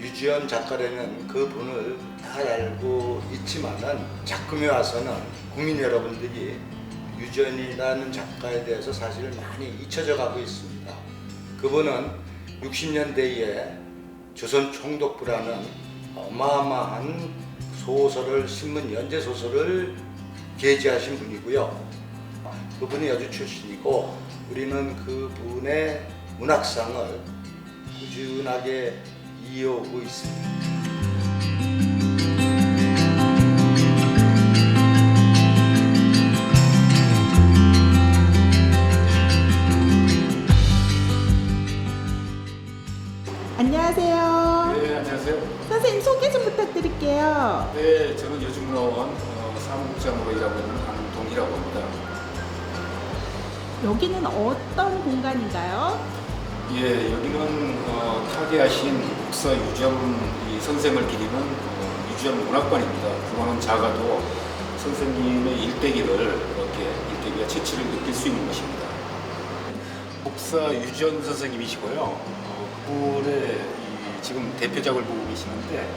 유지연 작가라는 그 분을 다 알고 있지만은 작품에 와서는 국민 여러분들이 유지연이라는 작가에 대해서 사실 많이 잊혀져 가고 있습니다. 그분은 60년대에 조선 총독부라는 어마어마한 소설을 신문 연재 소설을 게재하신 분이고요. 그분이 여주 출신이고 우리는 그분의 문학상을 꾸준하게 이어오고 있습니다. 안녕하세요. 네, 안녕하세요. 선생님 소개 좀 부탁드릴게요. 네, 저는 여중문화원 어, 사무국장으로 일하고 있는 안동이라고 합니다. 여기는 어떤 공간인가요? 예, 여기는 어, 타계하신 국사 이 선생을 기리는 어, 유점 문학관입니다. 그거는 작아도 선생님의 일대기를 이렇게 일대기와 채취를 느낄 수 있는 것입니다. 복사 유전 선생님이시고요. 어, 그분의 이 지금 대표작을 보고 계시는데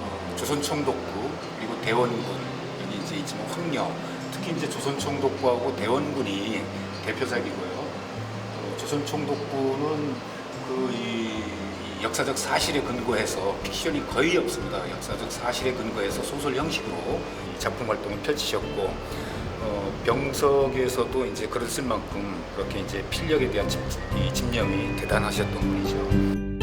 어, 조선총독부 그리고 대원군 여기 이제 있지만 황녀 특히 이제 조선총독부하고 대원군이 대표작이고요. 어, 조선총독부는 그이 역사적 사실에 근거해서 픽션이 거의 없습니다. 역사적 사실에 근거해서 소설 형식으로 이 작품 활동을 펼치셨고 어, 병석에서도 이제 글을 쓸 만큼 그렇게 이제 필력에 대한 집, 이 집념이 대단하셨던 분이죠.